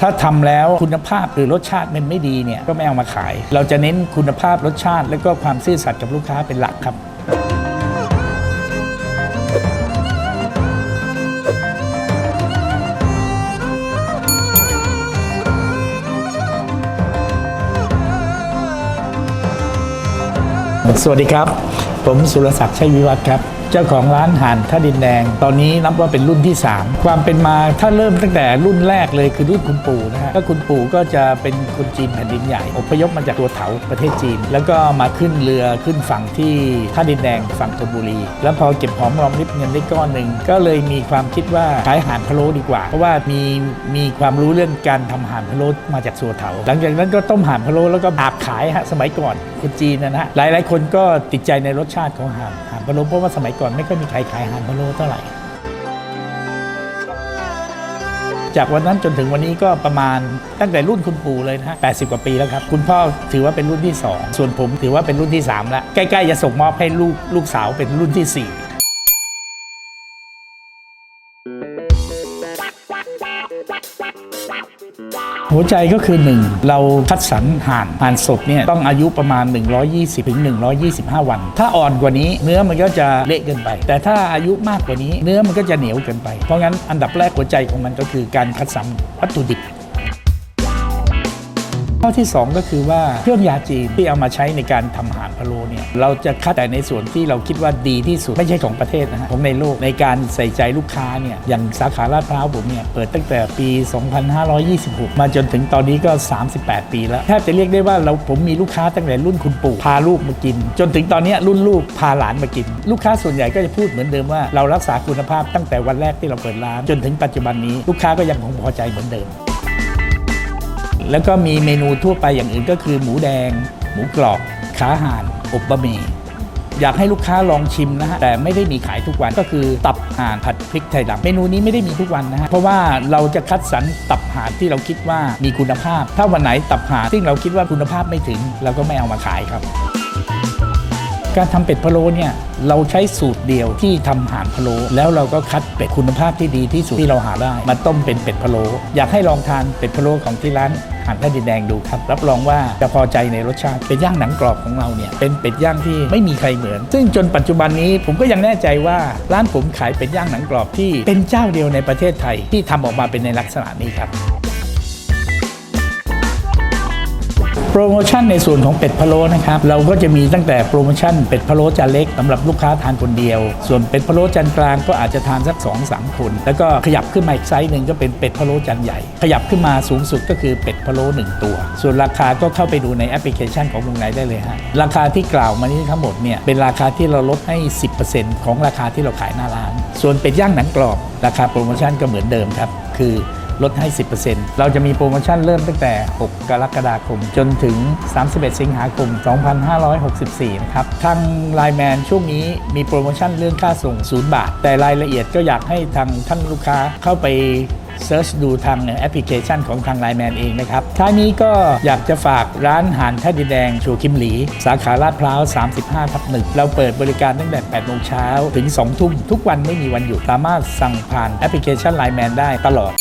ถ้าทำแล้วคุณภาพหรือรสชาติมันไม่ดีเนี่ยก็ไม่เอามาขาย เราจะเน้นคุณภาพรสชาติ และก็ความซื่อสัตย์กับลูกค้าเป็นหลักครับสวัสดีครับ ผมสุรศักดิ์ชัยวิวัฒน์ครับ เจ้าของร้านห่านท่าดินแดง ตอนนี้นับว่าเป็นรุ่นที่ 3 ความเป็นมาถ้าเริ่มตั้งแต่รุ่นแรกเลยคือรุ่นคุณปู่นะฮะก็คุณปู่ก็จะเป็นคนจีนแผ่นดินใหญ่อพยพมาจากตัวเถาประเทศจีน แล้วก็มาขึ้นเรือขึ้นฝั่งที่ท่าดินแดงฝั่งธนบุรี แล้วพอเก็บหอมรอมริบเงินได้ก้อนหนึ่งก็เลยมีความคิดว่าขายห่านพะโล้ดีกว่า เพราะว่ามีมีความรู้เรื่องการทำห่านพะโล้มาจากสัวเถา หลังจากนั้นก็ต้มห่านพะโล้แล้วก็อาบขายฮะสมัยก่อนคนจีนนะฮะหลายหลายๆคนก็ติดใจในรสชาติของห่านห่าน พะโล้เพราะว่าสมัยก่อนไม่ค่อยมีใครขายหานพะโล้เท่าไหร่ จากวันนั้นจนถึงวันนี้ก็ประมาณตั้งแต่รุ่นคุณปู่เลยนะฮะ80 กว่าปีแล้วครับ คุณพ่อถือว่าเป็นรุ่นที่ 2 ส่วนผมถือว่าเป็นรุ่นที่ 3 แล้ว ใกล้ๆจะส่งมอบให้ลูกลูกสาวเป็นรุ่นที่ 4 หัวใจก็คือ 1 เราคัดสรรห่านห่านสดเนี่ยต้องอายุประมาณ 120ถึง125 วัน ถ้าอ่อนกว่านี้เนื้อมันก็จะเละเกินไป แต่ถ้าอายุมากกว่านี้เนื้อมันก็จะเหนียวเกินไป เพราะงั้นอันดับแรกหัวใจของมันก็คือการคัดสรรวัตถุดิบ ข้อที่ 2 ก็คือว่าเครื่องยาจีนที่เอามาใช้ในการทำอาหารพะโล้เนี่ยเราจะคัดแต่ในส่วนที่เราคิดว่าดีที่สุด ไม่ใช่ของประเทศนะฮะของในโลกในการใส่ใจลูกค้าเนี่ยอย่างสาขาลาดพร้าวผมเนี่ยเปิดตั้งแต่ปี 2526 มาจนถึงตอนนี้ก็ 38 ปีแล้วแทบจะเรียกได้ว่าเราผมมีลูกค้าตั้งแต่รุ่นคุณปู่พาลูกมากิน จนถึงตอนนี้รุ่นลูกพาหลานมากิน ลูกค้าส่วนใหญ่ก็จะพูดเหมือนเดิมว่าเรารักษาคุณภาพตั้งแต่วันแรกที่เราเปิดร้านจนถึงปัจจุบันนี้ลูกค้าก็ยังคงพอใจเหมือนเดิม แล้วก็มีเมนูทั่วไปอย่างอื่นก็คือ หมูแดง หมูกรอบขาห่านอบบะหมี่อยากให้ลูกค้าลองชิมนะฮะแต่ไม่ได้มีขายทุกวันก็คือตับห่านผัดพริกไทยดำเมนูนี้ไม่ได้มีทุกวันนะฮะเพราะว่าเราจะคัดสรรตับห่านที่เราคิดว่ามีคุณภาพ ถ้าวันไหนตับห่านซึ่งเราคิดว่าคุณภาพไม่ถึงเราก็ไม่เอามาขายครับ การทำเป็ดพะโล้เนี่ยเราใช้สูตรเดียวที่ทำหานพะโล้แล้วเราก็คัดเป็ดคุณภาพที่ดีที่สุดที่เราหาได้มาต้มเป็นเป็ดพะโล้อยากให้ลองทานเป็ดพะโล้ของที่ร้านหานท่าดินแดงดูครับรับรองว่าจะพอใจในรสชาติเป็ดย่างหนังกรอบของเราเนี่ยเป็นเป็ดย่างที่ไม่มีใครเหมือน ซึ่งจนปัจจุบันนี้ผมก็ยังแน่ใจว่าร้านผมขายเป็ดย่างหนังกรอบที่เป็นเจ้าเดียวในประเทศไทยที่ทำออกมาเป็นในลักษณะนี้ครับ โปรโมชั่นในส่วนของเป็ดพะโล้นะครับเราก็จะมีตั้งแต่โปรโมชั่นเป็ดพะโล้จานเล็กสำหรับลูกค้าทานคนเดียว ส่วนเป็ดพะโล้จานกลางก็อาจจะทานสัก2อสามคน แล้วก็ขยับขึ้นมาอีกไซส์หนึ่งก็เป็นเป็ดพะโล้จานใหญ่ ขยับขึ้นมาสูงสุดก็คือเป็ดพะโล้หนึ่งตัว ส่วนราคาก็เข้าไปดูในแอปพลิเคชันของวงไนได้เลยฮะราคาที่กล่าวมานี้ทั้งหมดเนี่ยเป็นราคาที่เราลดให้ 10%ของราคาที่เราขายหน้าร้าน ส่วนเป็ดย่างหนังกรอบราคาโปรโมชั่นก็เหมือนเดิมครับคือ ลดให้ 10%เราจะมีโปรโมชั่นเริ่มตั้งแต่ 6 กรกฎาคม จนถึง 31 สิงหาคม 2564 นะครับ ทางไลน์แมนช่วงนี้มีโปรโมชั่นเรื่องค่าส่ง 0 บาท แต่รายละเอียดก็อยากให้ทางท่านลูกค้าเข้าไปเซิร์ชดูทางแอปพลิเคชันของทางไลน์แมนเองนะครับท้ายนี้ก็อยากจะฝากร้านหานท่าดินแดงชูคิมหลี สาขาลาดพร้าว 35ทับหนึ่งเราเปิดบริการตั้งแต่ 8 โมงเช้าถึง 2 ทุ่ม ทุกวันไม่มีวันหยุด สามารถสั่งผ่านแอปพลิเคชันไลน์แมนได้ตลอด